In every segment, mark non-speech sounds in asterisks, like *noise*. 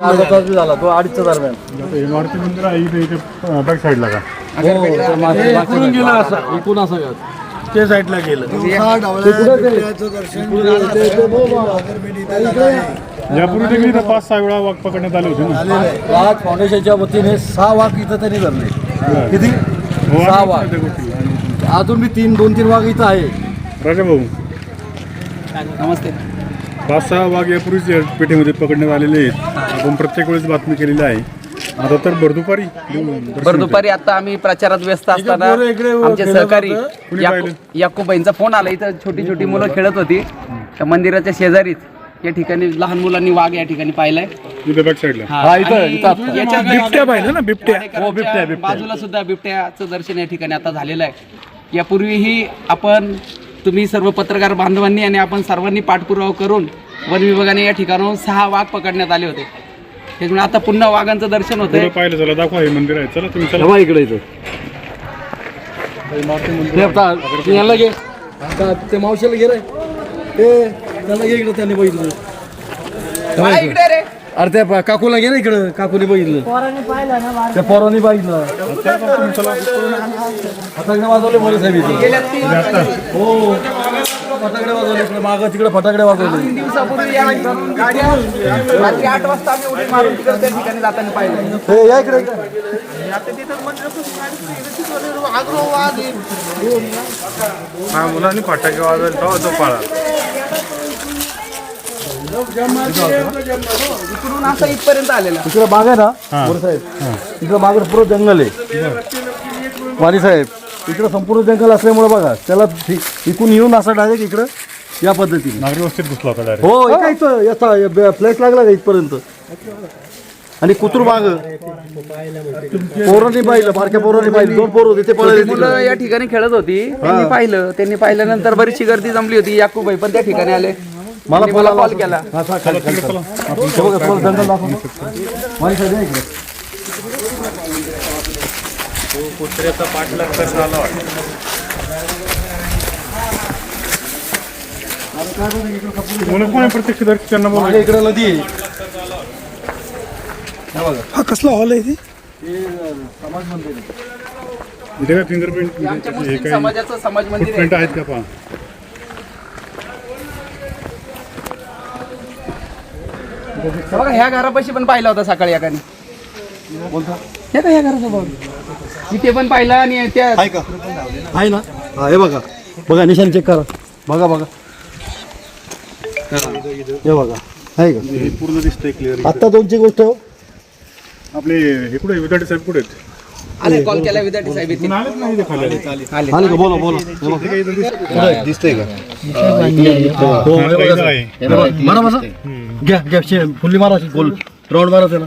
अर्धा तास बी झाला तो अडीचच्या दरम्यान. हे मारुती मंदिर आहे इथे इथे बॅक साईडला का? तो मागे- इकडून गेला असा इकडून असा गेला. ते साईडला गेलं. यापूर्वी देखील इथं पाच सहा वेळा वाघ पकडण्यात आले होते ना? वाघ फाउंडेशनच्या वतीने सहा वाघ इथं त्यांनी धरले. किती? हो, सहा वाघ त्या गोष्टी. आणि अजून बी तीन दोन तीन वाघ इथं आहे. राजा भाऊ नमस्ते. पाच सहा वाघ यापूर्वीच या पेठेमध्ये पकडण्यात आलेले आहेत. आपण प्रत्येक वेळेस बातमी केलेली आहे. आता तर भरदुपारी बरं दुपारी आता आम्ही प्रचारात व्यस्त असताना आमचे सहकारी? याकूबाईंचा फोन आला. इथं छोटी छोटी मुलं खेळत होती. त्या मंदिराच्या शेजारीच या ठिकाणी लहान मुलांनी वाघ या ठिकाणी पाहिलाय. इथे बॅक साईडला हा, हो. बाजूला सुद्धा बिबट्याचं दर्शन या ठिकाणी आता झालेलं आहे. यापूर्वीही आपण तुम्ही सर्व पत्रकार बांधवांनी आणि आपण सर्वांनी पाठपुरावा करून वन विभागाने या ठिकाणाहून सहा वाघ पकडण्यात आले होते. त्याच्यामुळे आता पुन्हा वाघांचं दर्शन होतंय. पाहिलं चला दाखवा हे मंदिर आहे. चला तुम्ही चला. इकडे आता याला घे. आता ते मावशीला घे रे. ते त्याला घे इकडे त्याने बघितलं. तेव्हा इकडे. अरे त्या पा- काकूला घे ना इकडं. काकूने बघितलं. त्या पोरांनी बघितलं. फटाकडे वाजवले मोरे साहेब इथं. हो. फटाकडे वाजवले मागं तिकडे फटाकडे वाजवले. तीन दिवसापूर्वी या गाड्या रात्री आठ वाजता आम्ही उडी मारून तिकडे त्या ठिकाणी जाताना पाहिलं. हे या इकडे. हा मुलांनी फटाके वाजवले तो तो पाळा. इकडून असं इथपर्यंत आलेला. इकडे बाग आहे ना साहेब. इकडे बाग पुरं जंगल आहे. वाणी साहेब. इकडे संपूर्ण जंगल असल्यामुळे बघा त्याला इकडून येऊन असं डायरेक्ट इकडं या पद्धतीने. नागरी वस्तीत घुसला होता हो इथं इथं याचा फ्लॅश लागला का इथपर्यंत? आणि कुत्र माग पोरांनी पाहिलं बारक्या पोरांनी पाहिलं दोन पोरं होते ते पळाले मुलं या ठिकाणी खेळत होती त्यांनी पाहिलं त्यांनी पाहिल्यानंतर बरीचशी गर्दी जमली होती याकूबाई पण त्या ठिकाणी आले. मला कॉल केला. हा, चा- खाली- खाली- खाली. हे बघा, थोडं जंगल ना. या इकडे मुलं कोण आहे प्रत्यक्ष त्यांना बोला इकडे नदी आहे. हा कसला हॉल आहे ते हे, अं, समाज मंदिर आहे. इथे काय फिंगरप्रिंट आमच्या हे मुस्लिम काही समाजाचं समाज मंदिर आहे. फुटप्रिंट आहेत का पहा? बघा ह्या घरापाशी पण पाहिला होता सकाळी एकाने. हे का ह्या इथे पण पाहिला आणि त्या आहे का? आहे ना? हा हे बघा. बघा निशाण चेक करा. बघा बघा. हे बघा. आहे का? हे पूर्ण दिसतंय क्लिअर आत्ता दोनची गोष्ट हो. आपले हे कुठे विद्यार्थी साहेब कुठे आहेत? आले कॉल केला विद्यार्थी साहेब इथे कोण आलेच नाही खाली? आले. का? बोला बोला. हे बघा. दिसतंय का? हो हा, बघा. आहे. हे बघा. मारा बसा घ्या घ्या. शे- फुल्ली. मारा अशी गोल राऊंड मारा त्याला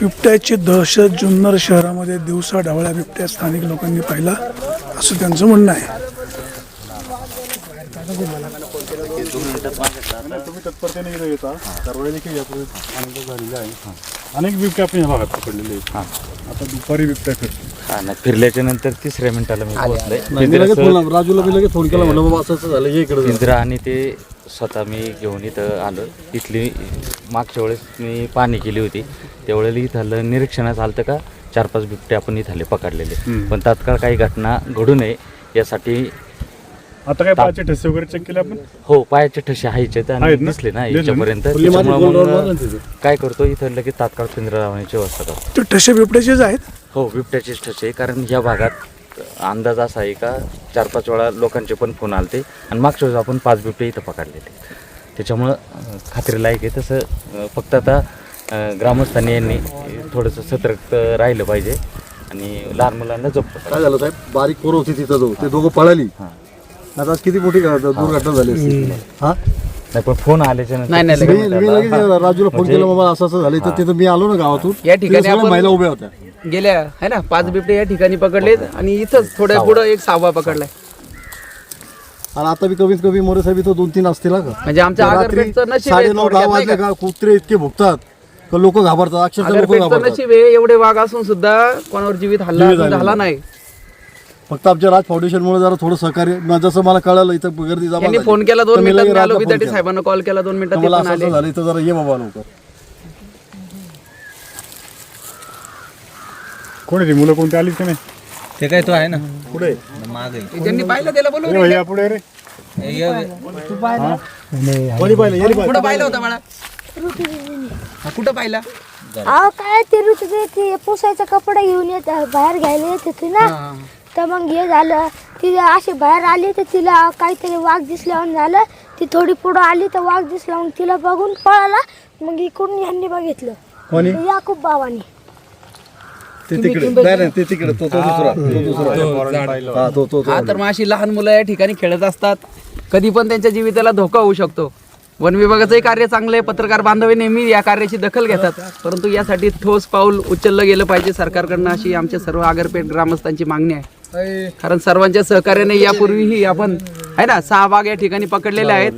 बिबट्याची दहशत जुन्नर शहरामध्ये दिवसा ढवळ्या बिबट्या स्थानिक लोकांनी पाहिला असं त्यांचं म्हणणं आहे. तुम्ही तत्परतेने इथं येता. कारवाई देखील यापूर्वी अनुभव झालेला आहे. अनेक बिबट्या आपण या भागात पकडलेले आहेत. आता दुपारी बिबट्या फिरतो हा नाही फिरल्याच्या नंतर तिसऱ्या मिनिटाला मी. राजूला मी लगेच फोन केला म्हणलं बाबा असं झालं इकडे पिंजरा आणि ते स्वतः मी घेऊन इथं आलो. इथली मागच्या वेळेस मी पाणी केली होती. त्यावेळेला इथं आलं निरीक्षणात आलं का चार पाच बिबटे आपण इथं आले पकडलेले पण तात्काळ काही घटना घडू नये यासाठी आता काय पायाचे ठसे वगैरे चेक केले आपण? हो पायाचे ठसे हायचे आणि आहेत ना? दिसले? याच्यापर्यंत. काय करतो इथं लगेच तात्काळ पिंजरा लावण्याची व्यवस्था करतो. ते ठसे बिबट्याचेच आहेत? हो बिबट्याचेच ठसे कारण या भागात अंदाज असा आहे का चार पाच वेळा लोकांचे पण फोन आलते आणि मागच्या वेळेस आपण पाच बिबटे इथं पकडलेले त्याच्यामुळं खात्रीलायक आहे. तसं फक्त आता ग्रामस्थांनी यांनी थोडंसं सतर्क राहिलं पाहिजे आणि लहान मुलांना जप्त काय झालं साहेब? बारीक पोरं होती तिथं जाऊ ते दोघं पळाली. आता किती मोठी दुर्घटना झाली? हा? नाही पण फोन आल्याच्या नाही, नाही, मी मी लगेच राजूला फोन केला बाबा असं असं झालं. तर तिथं मी आलो ना गावातून. या ठिकाणी तिथं सगळ्या आपण- महिला उभ्या होत्या. गेल्या है ना पाच बिबटे या ठिकाणी पकडलेत आणि इथंच थोड्या पुढं एक सहावा पकडलाय. आणि आता बी कमीत कमी मोरे साहेब इथं दोन तीन असतील हा का? म्हणजे आमच्या रात्री आगरपेठचं नशीब आहे साडे नऊ दहा नाही वाजले का? का कुत्रे इतके भुकतात का लोक घाबरतात अक्षरशः लोक आगरपेठचं घाबरतात. नशीब आहे एवढे वाघ असून सुद्धा कोणावर जीवित हल्ला जीवित अजून झालेला झाला नाही. फक्त आमच्या राज फाउंडेशन मुळे जरा थोडं सहकार्य म- जसं मला कळालं इथं गर्दी जमा झाली. फोन केला तर दोन मी मिनिटात लगेच मी आलो राजला फोन विद्यार्थी केला. साहेबांना कॉल केला दोन मिनिटात ते मला पण असं आले. असं झालं इथं जरा ये बाबा लवकर. कोण आहे ती? मुलं कोणती आलीच का नाही? ते काय तो आहे ना. पुढे ज्यांनी पाहिलं त्याला बोलू भैया पुढे रे. कोणी पाहिलं? येरी पाहिलं कुठं पाहिलं. होतं मला? हा, कुठं पाहिला? अहो काय ते ऋतू ते पुसायचा कपडा घेऊन येत बाहेर घ्यायला येत होती ना. तर मग हे झालं. ती अशी बाहेर आली तर तिला काहीतरी वाघ दिसल्यावर झालं. ती थोडी पुढं आली तर वाघ दिसला मग तिला बघून पळाला. मग इकडून यांनी बघितलं. कोणी? याकूब बाबांनी ते तिकडे. नाही नाही ते तिकडे. तो तो दुसरा. तो दुसरा. हा तो तो तो. हा तर मग अशी लहान मुलं या ठिकाणी खेळत असतात. कधी पण त्यांच्या जीविताला धोका होऊ शकतो. वन विभागाचंही कार्य चांगलं आहे. पत्रकार बांधव नेहमी या कार्याची दखल घेतात. परंतु यासाठी ठोस पाऊल उचललं गेलं पाहिजे सरकारकडनं अशी आमच्या सर्व आगरपेठ ग्रामस्थांची मागणी आहे. कारण सर्वांच्या सहकार्याने यापूर्वीही आपण आहे ना सहा वाघ या ठिकाणी पकडलेले आहेत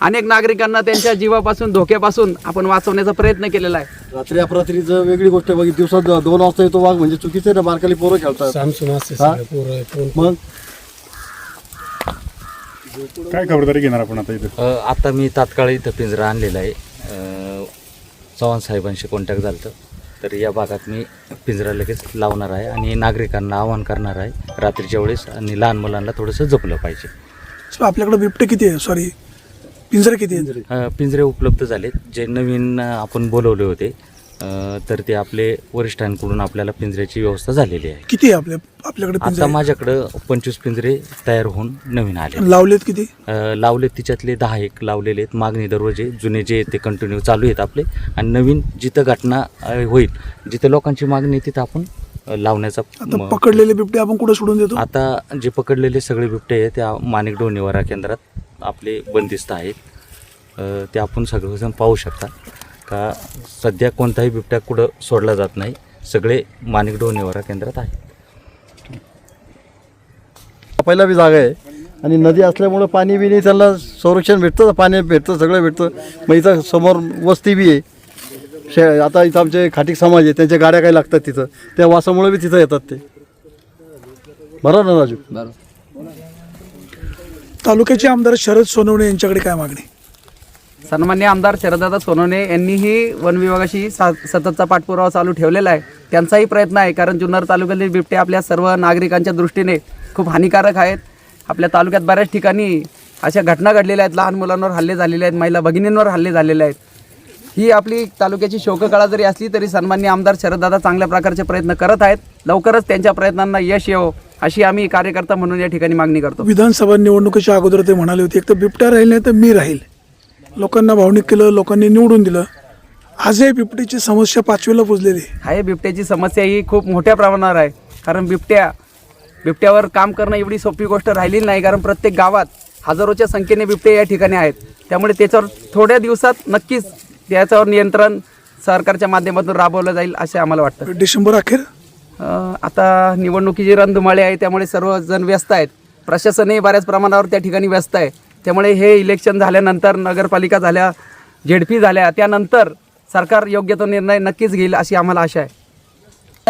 अनेक नागरिकांना त्यांच्या जीवापासून धोक्यापासून आपण वाचवण्याचा प्रयत्न केलेला आहे रात्री अपरात्रीचं वेगळी गोष्ट. बाकी दिवसात दोन वाजता येतो वाघ म्हणजे चुकीचं आहे ना बारकाली पोरं खेळतात हा? मग काय खबरदारी घेणार आपण आता इथं अ, आता मी तात्काळ इथं पिंजरा आणलेला आहे अ, चव्हाण साहेबांशी कॉन्टॅक्ट झालं होतं. तर या भागात मी पिंजरा लगेच लावणार आहे आणि नागरिकांना आवाहन करणार आहे रात्रीच्या वेळेस आणि लहान मुलांना थोडंसं जपलं पाहिजे. सो आपल्याकडे बिबटे किती आहे? सॉरी पिंजरे किती आहेत? अ, पिंजरे उपलब्ध झालेत. जे नवीन अ, आपण बोलवले होते तर ते आपले वरिष्ठांकडून आपल्याला पिंजऱ्याची व्यवस्था झालेली आहे. किती आहे आपल्या आपल्याकडे आता माझ्याकडं पंचवीस पिंजरे तयार होऊन नवीन आले लावलेत किती? अ, लावलेत तिच्यातले दहा एक लावलेले आहेत. मागणी दरवाजे जुने जे आहेत ते कंटिन्यू चालू आहेत आपले. आणि नवीन जिथं घटना अ, होईल जिथं लोकांची मागणी आहे तिथं आपण अ, लावण्याचा आता म- पकडलेले बिबटे आपण कुठे सोडून देतो? आता जे पकडलेले सगळे बिबटे आहेत त्या माणिक निवारा केंद्रात आपले बंदिस्त आहेत. अ, ते आपण सगळेजण पाहू शकता. का सध्या कोणताही बिबट्या कुठं सोडला जात नाही. सगळे माणिक निवारा केंद्रात आहेत. पहिला बी जागा आहे. आणि नदी असल्यामुळं पाणी बी नाही त्यांना संरक्षण भेटतं पाणी भेटतं सगळं भेटतं. मग इथं समोर वस्ती बी आहे. शे आता इथं आमचे खाटिक समाज आहे त्यांच्या गाड्या काही लागतात तिथं. त्या वासामुळे बी तिथं येतात ते. बरोबर ना राजू? तालुक्याचे आमदार शरद सोनवणे यांच्याकडे काय मागणी? सन्मान्य आमदार शरददादा सोनवणे यांनीही वन विभागाशी सा सततचा पाठपुरावा चालू ठेवलेला आहे. त्यांचाही प्रयत्न आहे कारण जुन्नर तालुक्यातील बिबटे आपल्या सर्व नागरिकांच्या दृष्टीने खूप हानिकारक आहेत. आपल्या तालुक्यात बऱ्याच ठिकाणी अशा घटना घडलेल्या आहेत. लहान मुलांवर हल्ले झालेले आहेत महिला भगिनींवर हल्ले झालेले आहेत. ही आपली तालुक्याची शोककळा जरी असली तरी सन्मान्य आमदार शरददादा चांगल्या प्रकारचे प्रयत्न करत आहेत. लवकरच त्यांच्या प्रयत्नांना यश येवो अशी आम्ही कार्यकर्ता म्हणून या ठिकाणी मागणी करतो. विधानसभा निवडणुकीच्या अगोदर ते म्हणाले होते एक तर बिबट्या राहील नाही तर मी राहील. लोकांना भावनिक केलं लोकांनी निवडून दिलं. आजही बिबटीची समस्या पाचवीला पुजलेली. आहे. आहे बिबट्याची समस्या ही खूप मोठ्या प्रमाणावर आहे. कारण बिबट्या बिबट्यावर काम करणं एवढी सोपी गोष्ट राहिलेली नाही. कारण प्रत्येक गावात हजारोच्या संख्येने बिबटे या ठिकाणी आहेत. त्यामुळे त्याच्यावर थोड्या दिवसात नक्कीच त्याच्यावर नियंत्रण सरकारच्या माध्यमातून राबवलं जाईल असे आम्हाला वाटतं. डिसेंबर अखेर? अं, आता निवडणुकीची रणधुमाळी आहे. त्यामुळे सर्वजण व्यस्त आहेत. प्रशासनही बऱ्याच प्रमाणावर त्या ठिकाणी व्यस्त आहे. त्यामुळे हे इलेक्शन झाल्यानंतर नगरपालिका झाल्या झेडपी झाल्या त्यानंतर सरकार योग्य तो निर्णय नक्कीच घेईल अशी आम्हाला आशा आहे. *laughs*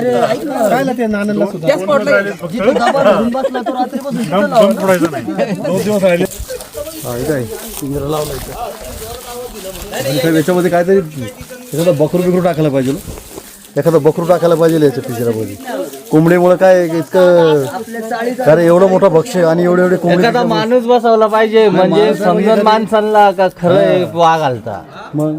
हा याच्यामध्ये काहीतरी एखादं बकरू बिकरू टाकायला पाहिजे एखादं बकरू टाकायला पाहिजे याच्या पिंजऱ्यामध्ये कोंबडीमुळे काय इतकं अरे एवढं मोठं भक्ष्य आणि एवढे एवढे कोंबडी एखादा माणूस बसवला पाहिजे म्हणजे समजून माणसांना का खरं वाघ आलता. मग?